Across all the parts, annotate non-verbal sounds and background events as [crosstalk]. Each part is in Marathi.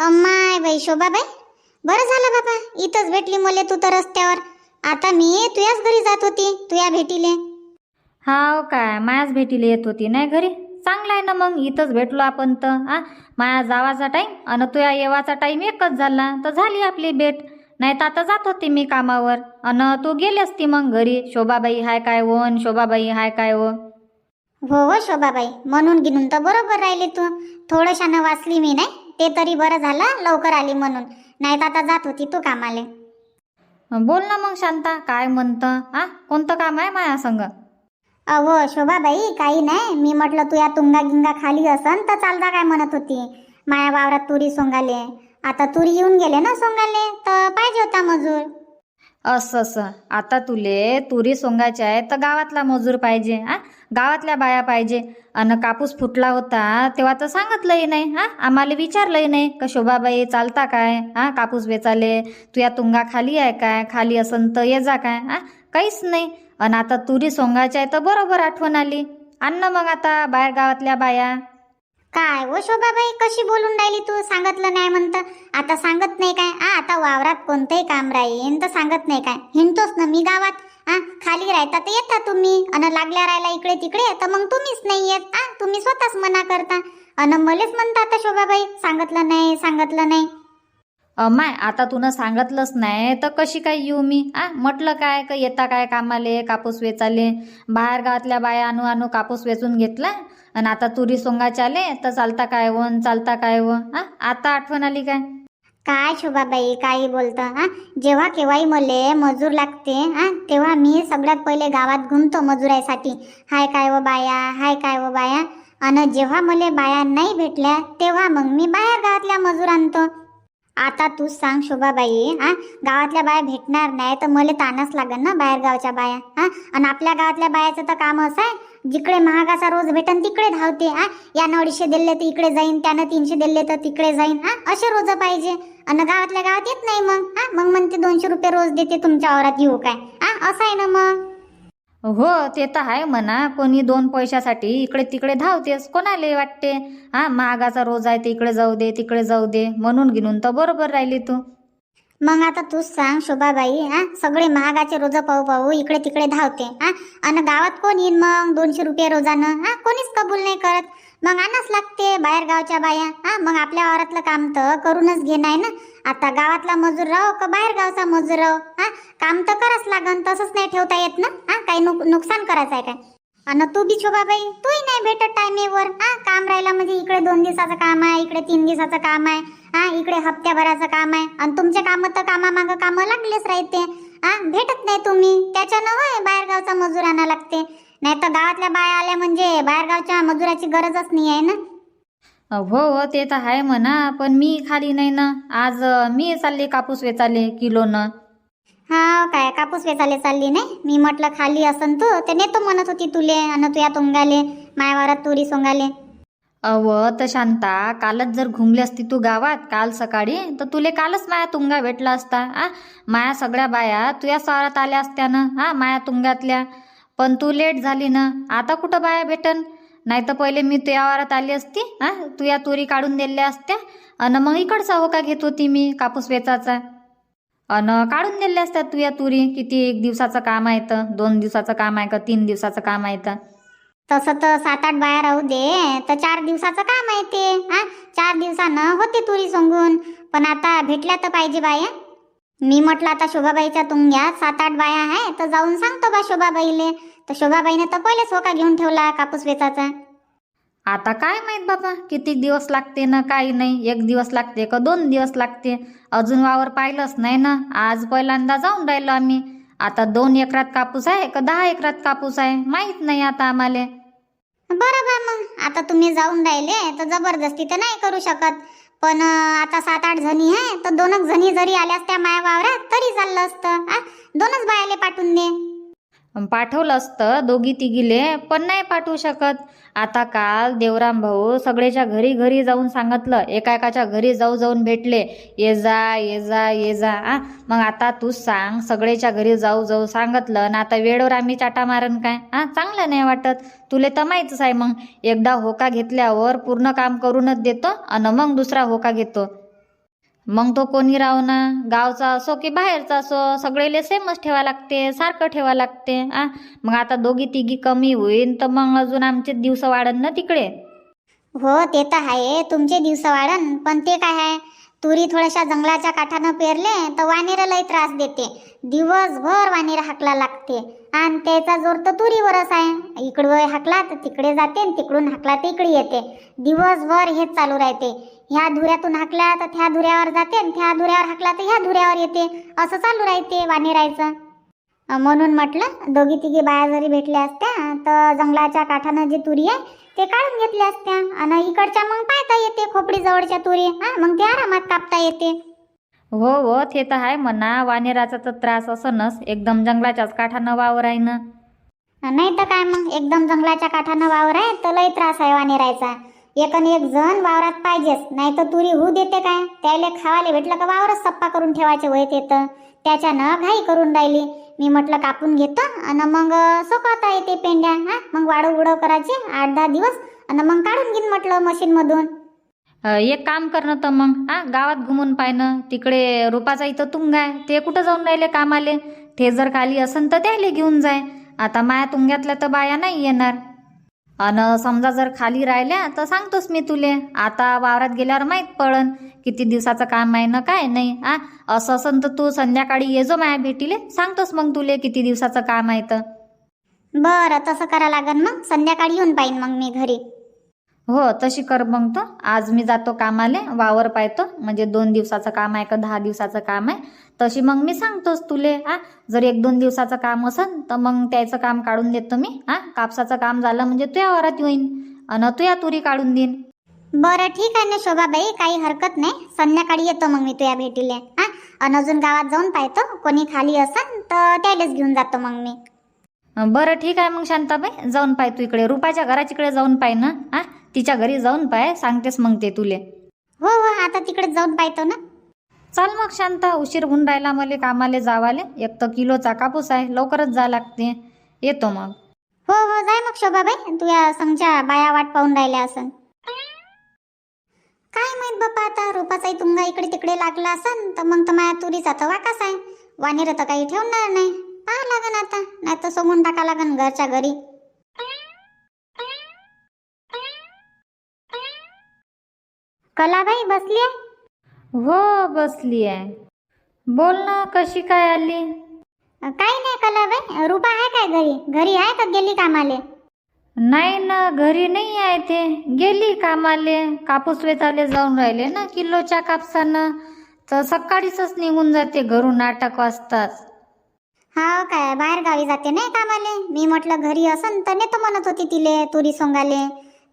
अम्माय बाई शोभाबाई. बरं झालं बाबा इथंच भेटली मुले तू तर रस्त्यावर. आता मी तुझ्याच घरी जात होती तुझ्या भेटीले. हाव काय मायाच भेटीला येत होती नाही घरी? चांगलं आहे ना मग इथंच भेटलो आपण तर आ? माया जावाचा टाईम आणि तुया येवाचा टाईम एकच झाला तर झाली आपली भेट. नाही तर आता जात होती मी कामावर. अन तू गेली असती मग घरी. शोभाबाई हाय काय वो? अन शोभाबाई हाय काय वो? हो हो शोभाबाई. म्हणून गिनून तर बरोबर राहिली तू. थोडशानं वाचली मी नाही? ते तरी बरं झालं लवकर आली म्हणून. नाही तर आता जात होती तू कामाले. बोल ना मग शांता काय म्हणतं? आ? कोणतं काम आहे माया संग? अहो शोभाबाई काही नाही. मी म्हटलं तू या तुंगा गिंगा खाली असन तर चालता काय म्हणत होती? माया वावरात तुरी सोंगाले. आता तुरी येऊन गेले ना सोंगाले तर पाहिजे होता मजूर. असं असं. आता तुले तुरी सोंगायच्या आहे तर गावातला मजूर पाहिजे आ गावातल्या बाया पाहिजे. अन कापूस फुटला होता तेव्हा तर सांगितलंही नाही हा? आम्हाला विचारलंही नाही का शोभाबाई चालता काय हा? कापूस वेचाले तू या तुंगा खाली आहे काय खाली असन तर ये जा काय हा? काहीच नाही. अन आता तुरी सोंगायची आहे तर बरोबर आठवण आली. आण ना मग आता बाहेर गावातल्या बाया. काय हो शोभाबाई कशी बोलून राहिली तू? सांगितलं नाही म्हणत. आता सांगत नाही काय? आ आता वावरात कोणतंही काम राहीन तर सांगत नाही काय? हिंडतोच ना मी गावात? आ खाली राहता तर येता तुम्ही. अन लागल्या राहायला इकडे तिकडे तर मग तुम्हीच नाही येत. आ तुम्ही स्वतःच मना करता. अन मलेच म्हणता आता शोभाबाई सांगितलं नाही सांगितलं नाही. माय आता तुनं सांगितलंच नाही तर कशी काय येऊ मी? आ म्हटलं काय का येता काय कामाले कापूस वेचाले? बाहेर गावातल्या बाया आणू आणू कापूस वेचून घेतला? आणि आता तुरी सोंगाचे आले तर चालता काय वन चालता काय व? आता आठवण आली काय? काय शोभाबाई काही बोलतं हा जेव्हा केव्हाही मले मजूर लागते हा तेव्हा मी सगळ्यात पहिले गावात घुमतो मजुराईसाठी. हाय काय व बाया हाय काय व बाया? आणि जेव्हा मले बाया नाही भेटल्या तेव्हा मग मी बाहेर गावातल्या मजूर आणतो. आता तूच सांग शोभाबाई हा? गावातल्या बाया भेटणार नाही तर मला ताणच लागेल ना बाहेर गावच्या बाया हा? आणि आपल्या गावातल्या बायाचं तर काम असं आहे जिकडे महागाचा रोज भेटन तिकडे धावते हा? यानं अडीचशे दिले तर इकडे जाईन त्यानं तीनशे दिले तर तिकडे जाईन हा? असे रोज पाहिजे. आणि गावातल्या गावात येत नाही मग हा? मग म्हणते दोनशे रुपये रोज देते तुमच्या औरात येऊ काय? हा? असं आहे ना मग. हो ते तर आहे म्हणा. कोणी दोन पैशासाठी इकडे तिकडे धावतेस. कोणाले वाटते? हा महागाचा रोज आहे ते इकडे जाऊ दे तिकडे जाऊ दे. म्हणून घेऊन तर बरोबर राहिली तू. मग आता तूच सांग शोभाबाई हा? सगळे महागाचे रोज पाहू पाहू इकडे तिकडे धावते हा? आणि गावात कोण येईन मग दोनशे रुपये रोजानं? हा? कोणीच कबूल नाही करत. मग आणाच लागते बाहेर गावच्या बाया. हा मग आपल्या वावरातलं काम तर करूनच घेणार ना. आता गावातला मजूर राहो का बाहेर गावचा मजूर राहो? हा काम तर कराच लागन तसंच नाही ठेवता येत ना. हा काही नुक नुकसान करायचं आहे काय? आणि तू बी शोभाबाई तूही नाही भेटत टायमेवर. हा काम राहिला म्हणजे इकडे दोन दिवसाचं काम आहे इकडे तीन दिवसाचं काम आहे. हा इकडे हप्त्याभराचं काम आहे. आणि तुमचे कामं तर कामामागं कामं लागलेच राहते. हा भेटत नाही तुम्ही. त्याच्यानं होय बाहेरगावचा मजूर आणा लागते. नाही तर गावातल्या बाया आल्या म्हणजे बाहेरगावच्या मजुराची गरजच नाही आहे ना? हो हो ते तर आहे म्हणा पण मी खाली नाही ना. आज अं, मी चालले कापूस वेचाले किलोनं. हा काय कापूस वेचाले चालली नाही? मी म्हटलं खाली असन तू. ते नेतो म्हणत होती तुले आणि तू या तुंगाले मायावारात तुरी सोंगाले. अव तर शांता कालच जर घुमली असती तू गावात काल सकाळी तर तुले कालच माया तुंगा भेटला असता आ? माया सगळ्या बाया तुया स्वारात आल्या असत्या ना हा माया तुंगातल्या. पण तू लेट झाली ना. आता कुठं बाया भेटन? नाही तर पहिले मी तुया वारात आली असती हा? तुया तुरी काढून दिल्या असत्या. अन मग इकडचा होका घेत होती मी कापूस वेचाचा अन काढून दिल्या असत्या तुया तुरी. किती एक दिवसाचं काम आहे तर दोन दिवसाचं काम आहे का तीन दिवसाचं काम आहे तर तसं तर सात आठ बाया राहू दे तर चार दिवसाचं काम आहे ते हा? चार दिवसानं होते तुरी सोंगून. पण आता भेटल्या तर पाहिजे बाया. मी म्हटलं आता शोभाबाईच्या तुंग्यात सात आठ बाया आहे तर जाऊन सांगतो बा शोभाबाईले. तर शोभाबाईने तर पहिलेच होका घेऊन ठेवला कापूस वेचाचा. आता काय माहीत बाबा किती दिवस लागते ना काही नाही. एक दिवस लागते का दोन दिवस लागते? अजून वावर पाहिलंच नाही ना. आज पहिल्यांदा जाऊन राहिलो आम्ही. आता दोन एकरात कापूस आहे का दहा एकरात कापूस आहे? माहीत नाही आता आम्हाला. बरं बा मग. आता तुम्ही जाऊन राहिले तर जबरदस्ती तर नाही करू शकत. पण आता सात आठ जणी आहे तर दोनच जणी जरी आल्यास त्या माया वावरात तरी चाललं असतं. आ दोनच बायाले पाठवून दे. पाठवलं असतं दोघी तिघीले पण नाही पाठवू शकत. आता काल देवराम भाऊ सगळ्याच्या घरी घरी जाऊन सांगितलं एका एकाच्या घरी जाऊ जाऊन भेटले. ये जा ये जा ये जा आ. मग आता तू सांग सगळ्याच्या घरी जाऊ जाऊ सांगितलं ना आता वेळेवर आम्ही चाटा मारन काय? हा चांगलं नाही वाटत. तुले तर माहीतच आहे मग. एकदा होका घेतल्यावर पूर्ण काम करूनच देतो आणि मग दुसरा होका घेतो. मग तो कोणी राहो ना गावचा असो की बाहेरचा असो सगळेले सेमच ठेवा लागते सारखं ठेवा लागते आ? मग आता दोघी तिघी कमी होईन तर मग अजून आमचे दिवस वाढन ना तिकडे? हो ते तर आहे तुमचे दिवस वाढन पण ते काय आहे? तुरी थोड्याशा जंगलाच्या काठानं पेरले तर वानेर लय त्रास देते. दिवसभर वानेर हाकला लागते. आणि त्याचा जोर तर तुरीवरच आहे. इकडं हाकला तर तिकडे जाते आणि तिकडून हाकला तर इकडे येते. दिवसभर हेच चालू राहते. ह्या धुऱ्यातून हाकला तर त्या धुऱ्यावर जाते आणि त्या धुऱ्यावर हाकला तर ह्या धुऱ्यावर येते. असं चालू राहते वानेरायचं. म्हणून म्हटलं दोघी तिघी बाया जरी भेटल्या असत्या तर जंगलाच्या काठानं जी तुरी आहे ते काढून घेतल्या असत्या. आणि इकडच्या मग पाहता येते खोपडी जवळच्या तुरी. हा मग ते आरामात कापता येते. हो हो ते तर आहे म्हणा. वानेराचा तर त्रास असनच. एकदम जंगलाच्याच काठानं वावर आहे ना. नाही तर काय मग? एकदम जंगलाच्या काठानं वावर आहे तर लय त्रास आहे वानेरायचा. एक आणि एक जण वावरात पाहिजेच. नाही तर तुरी होऊ देते काय? त्याला खावाले भेटलं का वावरच सप्पा करून ठेवायचे वयत येतं त्याच्यानं घाई करून राहिली. मी म्हटलं कापून घेतो आणि मग सोकवता येते पेंड्या हा? मग वाढव उडव करायचे आठ दहा दिवस आणि मग काढून घेईन म्हटलं मशीनमधून. अ, एक काम करणं तर मग हा? गावात घुमून पाहिनं तिकडे रुपाचा इथं तुंग आहे. ते कुठं जाऊन राहिले कामाले? ते जर खाली असन तर त्याले घेऊन जाय. आता माया तुंग्यातल्या तर बाया नाही येणार. अन समजा जर खाली राहिल्या तर सांगतोस मी तुले. आता वावरात गेल्यावर माहीत पडन किती दिवसाचं काम आहे ना काय नाही आ? असं असन तर तू संध्याकाळी ये जो माया भेटीले सांगतोस मग तुले किती दिवसाचं काम आहे तर. बरं तसं करा लागन मग. संध्याकाळी येऊन पाहिन मग मी घरी. हो तशी कर मग तो. आज मी जातो कामाले वावर पाहतो. म्हणजे दोन दिवसाचं काम आहे का दहा दिवसाचं काम आहे. तशी मग मी सांगतोस तुले आ जर एक दोन दिवसाचं काम असन तर मग त्याचं काम काढून देतो मी हा. कापसाचं काम झालं म्हणजे तुझ्या वावरात येईन. अन तुया तुरी काढून देईन. बरं ठीक आहे ना शोभाबाई काही हरकत नाही. संध्याकाळी येतो मग मी तुझ्या भेटीले हा. आणि अजून गावात जाऊन पाहतो. कोणी खाली असन तर त्यालाच घेऊन जातो मग मी. बरं ठीक आहे मग शांताबाई. जाऊन पाय तू इकडे. रुपाच्या घराच्याकडे जाऊन पाय ना हा. तिच्या घरी जाऊन पाय सांगतेस मग ते तुले. हो हो आता तिकडे जाऊन पाहतो ना. चाल मग शांता उशीर होऊन राहिला मला कामाले जावाले. एक तर किलोचा कापूस आहे लवकरच जा लागते. येतो मग. हो हो जाय मग शोभाबाई तुझ्या संगच्या बाया वाट पाहून राहिल्या असन. काय माहीत बाप्पा आता रुपाचाही तुंगा इकडे तिकडे लागला असन तर मग तर माया तुरीचा तर वाकास आहे? वानेर तर काही ठेवणार नाही. पाहा लागन आता नाही तर सोंगून टाका लागन घरच्या घरी. कलाबाई बसली आहे हो बसली आहे बोल ना कशी काय आली? काही नाही कलाबाई रुपा आहे काय घरी? घरी आहे का गेली कामाले? नाही ना घरी नाही आहे ते. गेली कामाले. कापूस वेचाले जाऊन राहिले ना किलोच्या कापसानं. तर सकाळीच निघून जाते घरून आठ वाजताच. हा काय बाहेर गावी जाते नाही कामाले? मी म्हटलं घरी असन तर नेतो म्हणत होती तिले तुरी सोंगाले.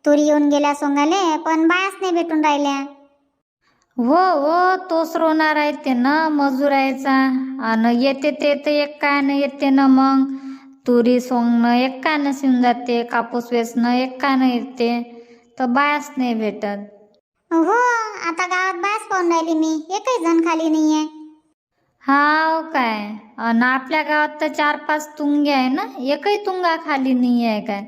तुरी येऊन गेल्या सोंगाले पण बायाच नाही भेटून राहिल्या. हो हो तोच रोणार आहे ते ना मजुरायचा आणि येते ते तर एक कायनं येते ना मग. तुरी सोंगणं एक कायनं शिवून जाते कापूस वेचणं एक कायनं येते तर बायाच नाही भेटत. हो आता गावात बायाच पाहून राहिली मी एकही जण खाली नाहीये. हाव काय. अन आपल्या गावात तर चार पाच तुंगे आहे ना एकही तुंगा खाली नाही आहे काय.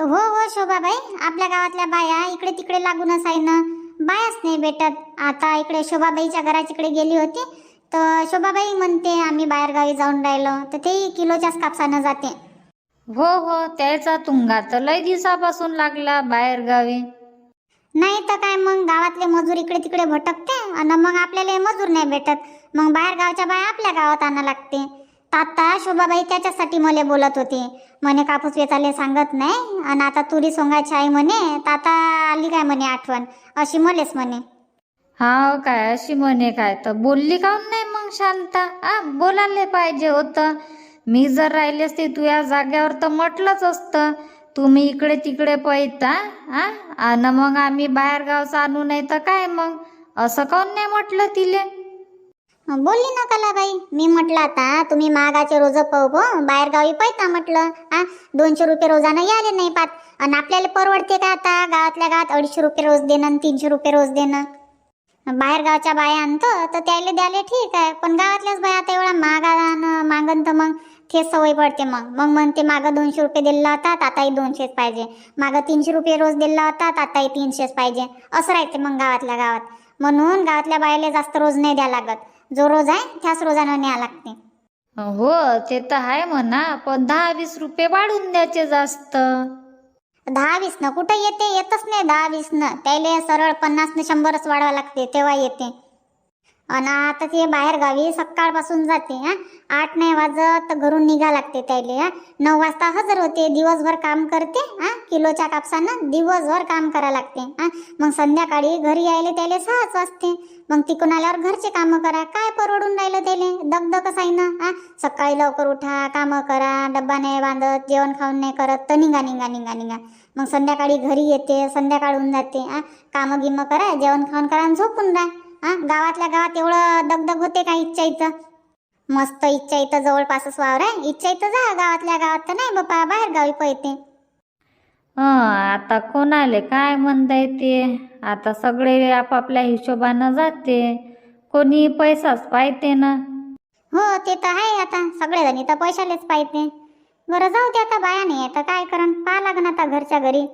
हो हो शोभाबाई. आपल्या गावातल्या बाया इकडे तिकडे लागूनच आहे ना बायाच नाही भेटत. आता इकडे शोभाबाईच्या घराच्या इकडे गेली होती. तर शोभाबाई म्हणते आम्ही बाहेर गावी जाऊन राहिलो. तर तेही किलोच्याच कापसानं जाते. हो हो त्याचा तुंगा तर लय दिवसापासून लागला बाहेर गावी. नाही तर काय मग? गावातले मजूर इकडे तिकडे भटकते. आणि मग आपल्याला मजूर नाही भेटत. मग बाहेर गावच्या बाया आपल्या गावात आणा लागते. आता शोभाबाई त्याच्यासाठी मला बोलत होती. म्हणे कापूस वेचाले सांगत नाही. आणि आता तुरी सोंगायची आई म्हणे. तर आता आली काय म्हणे आठवण? अशी मलेच म्हणे. हाव काय अशी म्हणे काय? तर बोलली काऊन नाही मग शांता? आ बोलायला पाहिजे होतं. मी जर राहिले असते तू या जाग्यावर तर म्हटलंच असतं. तुम्ही इकडे तिकडे पैता आ आणि मग आम्ही बाहेर गावचं आणू नाही तर काय मग? असं काऊन नाही म्हटलं तिले? बोलली ना कलाबाई. मी म्हटलं आता तुम्ही महागाचे रोज पाहू बाहेर गावी पैता म्हटलं. हा दोनशे रुपये रोजानं यायला नाही पात आणि आपल्याला परवडते का आता? गावातल्या गावात अडीचशे रुपये रोज देणं आणि तीनशे रुपये रोज देणं. बाहेर गावच्या बाया आणतो तर त्याला द्यायला ठीक आहे. पण गावातल्याच बाया आता एवढा महागानं मागन तर मग तेच सवय पडते मग. मग म्हणते मागं दोनशे रुपये दिला होता आताही दोनशेच पाहिजे. मागं तीनशे रुपये रोज दिला होता आताही तीनशेच पाहिजे. असं राहते मग गावातल्या गावात. म्हणून गावातल्या बायाला जास्त रोज नाही द्या लागत. जो रोज आहे त्याच रोजानं न्या लागते. हो ते तर आहे म्हणा पण दहा वीस रुपये वाढून द्यायचे जास्त. दहा वीस न कुठं येते? येतच नाही दहा वीस न त्याले सरळ पन्नास न शंभरच वाढवा लागते तेव्हा येते. आणि आता ते बाहेर गावी सकाळपासून जाते हा. आठ नाही वाजत तर घरून निघा लागते त्याले हा. नऊ वाजता हजर होते दिवसभर काम करते हा. किलोच्या कापसानं दिवसभर काम करा लागते हा. मग संध्याकाळी घरी यायले त्याले सहाच वाजते. मग तिकून आल्यावर घरचे कामं करा काय परवडून राहिलं त्याले? दगदगच आहे ना हा. सकाळी लवकर उठा कामं करा डब्बा नाही बांधत जेवण खाऊन नाही करत तर निघा निघा निघा निघा. मग संध्याकाळी घरी येते संध्याकाळ होऊन जाते हा. कामं गिमं करा जेवण खाऊन करा आणि झोपून राहा हा गावातल्या गावात एवढं दगदग होते का इच्छा इथं? मस्त इच्छा इथं जवळपासच वावर आहे. इच्छा इथं जा गावातल्या गावात तर नाही बापा बाहेर गावी पळते. हं आता कोणाले काय म्हणता येते? आता सगळे आपापल्या हिशोबानं जाते. कोणी पैसाच पाहिजे ना. हो ते तर आहे आता. सगळेजण तर पैशालेच पाहिजे बरं जाऊ दे आता बाया नाही आहे तर काय करण? पाहा लागन आता घरच्या घरी.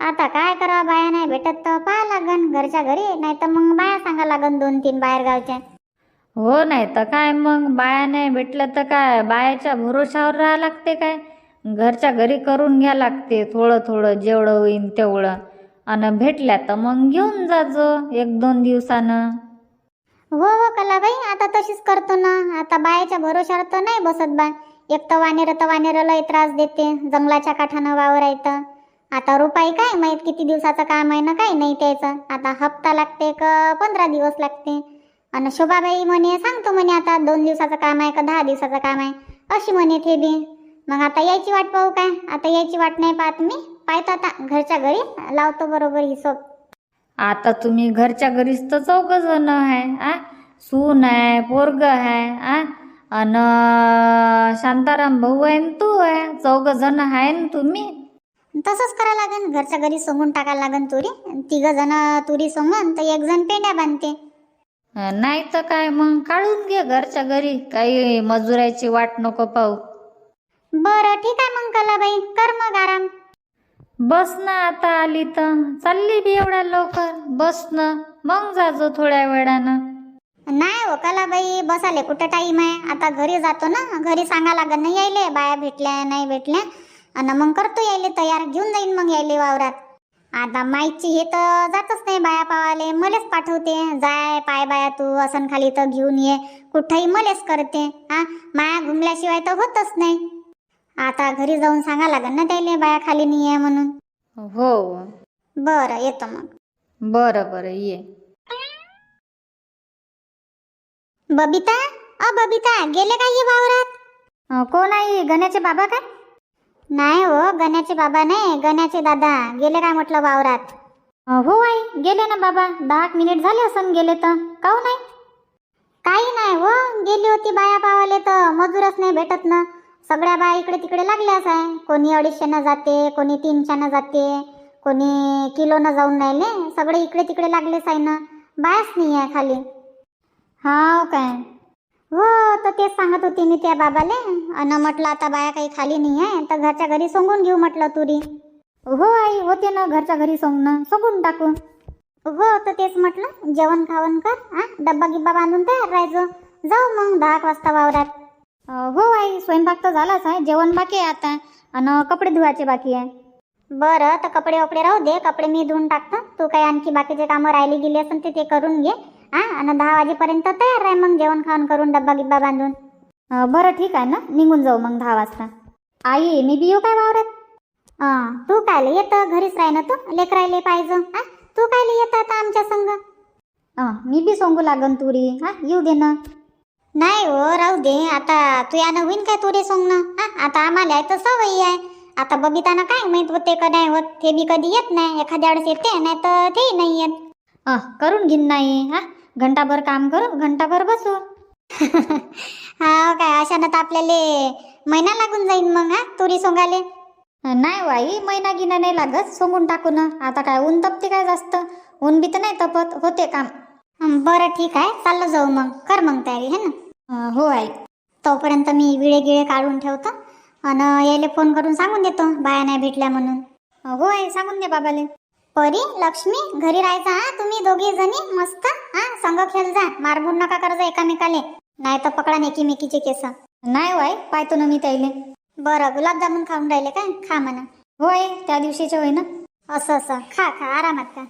आता काय करा बाया नाही भेटत तर पाहा लागन. घरच्या घरी नाही तर मग बाया सांगा लागन दोन तीन बाहेर गावच्या हो नाही तर काय मग? बाया नाही भेटलं तर काय? बायाच्या भरोशावर राहा लागते काय? घरच्या घरी करून घ्या लागते थोडं थोडं जेवढं होईन तेवढं. आणि भेटल्या तर मग घेऊन जाजो एक दोन दिवसानं. हो हो कलाबाई आता तशीच करतो ना. आता बायाच्या भरोशावर तर नाही बसत बा. एक तर वानेर तर वानेर लय त्रास देते. जंगलाच्या काठानं वावर आहे तर. आता रुपाई काय माहीत किती दिवसाचं काम आहे ना काही नाही त्याचं? आता हप्ता लागते का पंधरा दिवस लागते? आणि शोभाबाई म्हणे सांगतो म्हणे आता दोन दिवसाचं काम आहे का दहा दिवसाचं काम आहे? अशी म्हणे ते बी. मग आता यायची वाट पाहू काय? आता यायची वाट नाही पाहत मी. पाहतो आता घरच्या घरी लावतो बरोबर हिशोब. आता तुम्ही घरच्या घरीच तर चौघ जण आहे आ? सून आहे पोरग आहे आ? अन शांताराम भाऊ आहे न तू आहे. चौघ जण आहे न तुम्ही? तसंच करा लागन. घरच्या घरी सोंगून टाकायला लागन तुरी. तिघ जण तुरी सोंगन तर एक जण पेंड्या बांधते. नाही तर काय मग? काढून घे घरच्या घरी. काही मजुराची वाट नको पाहू. बरं ठीक आहे मग कलाबाई. कर मग आराम. बस ना आता आली तर. चालली बी एवढ्या लवकर. बस ना. मग जाजो थोड्या वेळानं. नाही हो कलाबाई. बसाले कुठं टाईम आहे? आता घरी जातो ना. घरी सांगा लागन. ना यायले. बाया भेटल्या नाही भेटल्या. आणि मग करतो यायले तयार घेऊन जाईन मग यायले वावरात. आता माईची हे तर जातच नाही बाया पावाले मलेच पाठवते. जाय पाय बाया तू असन खाली तर घेऊन ये कुठंही मलेच करते हा? माया घुमल्याशिवाय तर होतच नाही. आता घरी जाऊन सांगा लागन ना त्याले बाया खाली नाही आहे म्हणून. हो. बरं येतो मग. बरं बरं ये. बबिता? अ बबिता गेले काय हे वावरात? कोण आहे? गण्याचे बाबा काय? नाही हो गण्याचे बाबा नाही गण्याचे दादा. गेले काय म्हटलं वावरात? हो आई गेले ना बाबा. दहा मिनिट झाले असं गेले तर. काहून नाही काही नाही हो गेली होती बाया पावाले तर. मजूरच नाही भेटत ना. सगळ्या बाया इकडे तिकडे लागल्याच आहे. कोणी अडीचशेनं जाते कोणी तीनशेनं जाते कोणी किलोनं जाऊन राहिले. सगळे इकडे तिकडे लागलेच आहे ना. बायाच नाही आहे खाली. हाव काय. हो तर तेच सांगत होती मी त्या बाबाले. अन म्हटलं आता बाया काही खाली नाही आहे तर घरच्या घरी सोंगून घेऊ म्हटलं तुरी. हो आई होते ना घरच्या घरी सोंगणं. सोंगून टाकू. हो तर तेच म्हटलं जेवण खावण कर हा डब्बा गिब्बा बांधून तयार राहायचो. जाऊ मग दहा वाजता वावरात. अं, हो आई स्वयंपाक तर झालाच आहे जेवण बाकी आहे आता. आणि कपडे धुवायचे बाकी आहे. बरं तर कपडे वपडे राहू दे कपडे मी धुवून टाकतो. तू काही आणखी बाकीचे कामं राहिली गेली असेल ते ते करून घे. हा आणि दहा वाजेपर्यंत तयार आहे मग जेवण खावण करून डब्बा गिब्बा बांधून. बरं ठीक आहे ना निघून जाऊ मग दहा वाजता. आई मी बी येऊ काय वावरात? हां तू काय येत? घरीच राह ना तू? लेकरायले पाहिजे. हा तू काय येत आता आमच्या संग? मी बी सोंगू लागन तुरी. हा येऊ दे ना. नाही हो राहू दे. आता तू यानं होईन काय तुरी सोंगणं? हां आता आम्हाला आहे तर सवयी आहे. आता बबिताना काय माहीत होते का नाही होत? ते बी कधी येत नाही. एखाद्या वेळेस येते नाही तर तेही नाही येत. करून घेईन नाही. हा घंटाभर काम करू घंटाभर बसू. [laughs] हा काय अशानं तर आपल्याला महिना लागून जाईन मग हा तुरी सोंगाले. नाही वाई महिना गिना नाही लागत सोंगून टाकू ना आता काय ऊन तपते काय जास्त? ऊन बी तर नाही तपत होते काम. बरं ठीक आहे चाललो जाऊ मग. कर मग तयारी है ना? हो आई. तोपर्यंत मी विळे गिळे काढून ठेवतो. आणि यायला फोन करून सांगून देतो बाया नाही भेटल्या म्हणून. हो आई सांगून दे बाबाले. परी लक्ष्मी घरी राहायचा हा? तुम्ही दोघी जणी मस्त हा? संग खेळ जा. मारबून नका करजा एकामेकाले. नाही तर पकडा एकीमेकीचे केस. नाही वय पाहतो ना मी त्याले बरं गुलाबजामुन खाऊन राहिले काय? खा म्हणा. होय त्या दिवशीचे होय ना? असं असं. खा खा. आरामात का